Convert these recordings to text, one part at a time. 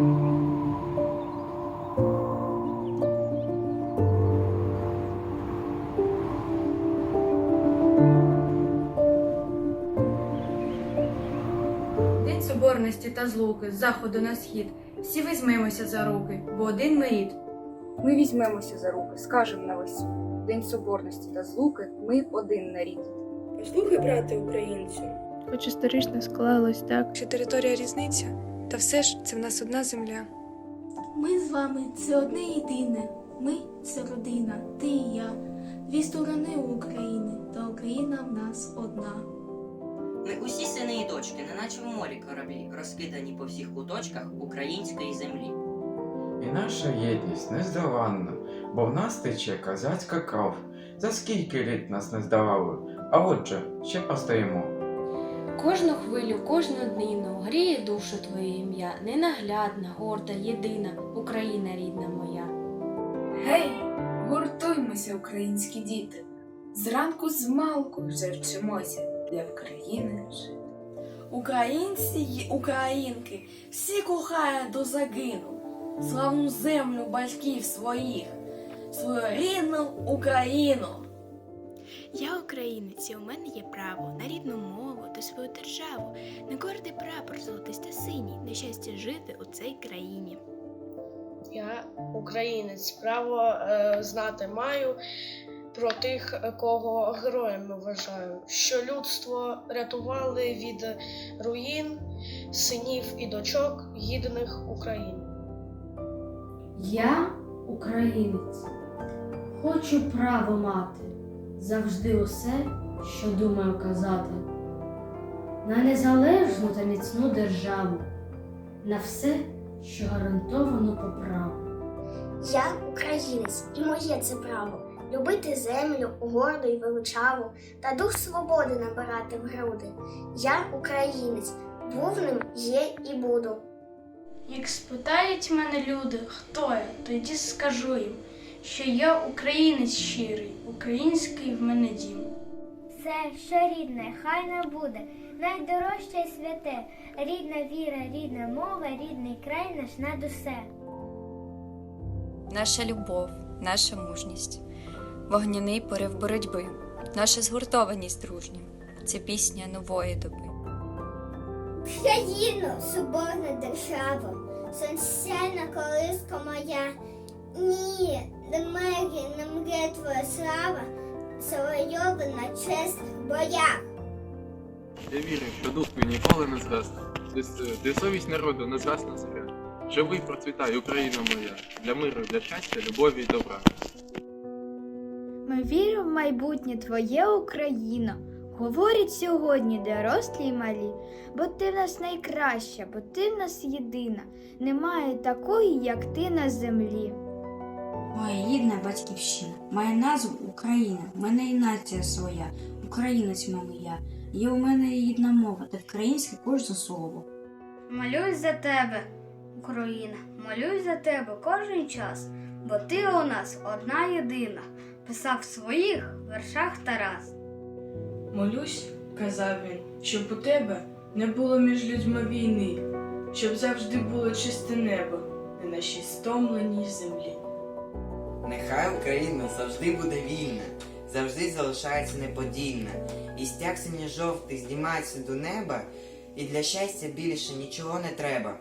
День соборності та злуки з заходу на схід. Всі візьмемося за руки, бо один ми рід. Ми візьмемося за руки, скажем на весь. День соборності та злуки ми один нарід. Послухай, брате українцю, Хоч історично склалось так, що територія різниця, та все ж це в нас одна земля. Ми з вами це одне єдине. Ми це родина, ти і я. Дві сторони України, та Україна в нас одна. Ми усі сини і дочки, неначе в морі кораблі, розкидані по всіх куточках української землі. І наша єдність нездоланна, бо в нас тече козацька кров. За скільки літ нас не здавали, а отже, ще постоїмо. Кожну хвилю, кожну днину гріє душу твоє ім'я, ненаглядна, горда, єдина, Україна рідна моя. Гей, гуртуймося, українські діти. Зранку з малку вже вчимося для України жити. Українці й українки, всі кохають до загину, славну землю батьків своїх, свою рідну Україну. я українець, і у мене є право на рідну мову та свою державу, на гордий прапор золотий синій, на щастя жити у цій країні. Я українець, право е, знати маю про тих, кого героями вважаю, що людство рятували від руїн, синів і дочок гідних України. Я українець, хочу право мати, завжди усе, що думаю казати, на незалежну та міцну державу, на все, що гарантовано по праву. Я українець, і моє це право любити землю, горду й величаву, та дух свободи набирати в груди. Я українець, був ним, є і буду. Як спитають мене люди, хто я, тоді скажу їм, що я українець щирий, український в мене дім. Все, що рідне, хай не буде, найдорожче святе, рідна віра, рідна мова, рідний край наш над усе. наша любов, наша мужність, вогняний порив боротьби, наша згуртованість дружня це пісня нової доби. Україно, соборна держава, сонцяна колиска моя. Ні, не мері, не мре твоя слава, завойована в чесних боях. Я вірю, що дух твій ніколи не згасне, с- де совість народу не згасне зоря. Живи й процвітай, Україна моя, для миру, для щастя, любові й добра. Ми віримо в майбутнє твоє Україно. Говорять сьогодні дорослі й малі, бо ти в нас найкраща, бо ти в нас єдина. Немає такої, як ти на землі. Моя рідна батьківщина, має назву Україна, в мене і нація своя, українець мами я. Є у мене і рідна мова, та українське кожне слово. Молюсь за тебе, Україна, молюсь за тебе кожен час, бо ти у нас одна єдина, писав в своїх вершах Тарас. Молюсь, казав він, щоб у тебе не було між людьми війни, щоб завжди було чисте небо на нашій стомленій землі. Нехай Україна завжди буде вільна, завжди залишається неподільна, і стяг синьо-жовтий здіймається до неба, і для щастя більше нічого не треба.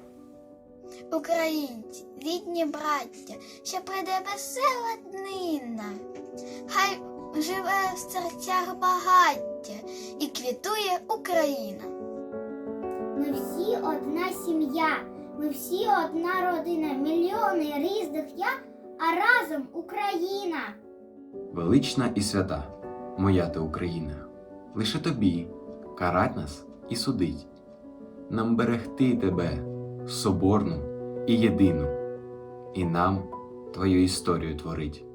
Українці, рідні браття, що прийде весела днина, хай живе в серцях багаття і квітує Україна. Ми всі одна сім'я, ми всі одна родина, мільйони різних я, а разом Україна. Велична і свята, моя ти Україна, лише тобі карать нас і судить, нам берегти тебе, соборну і єдину, і нам твою історію творить.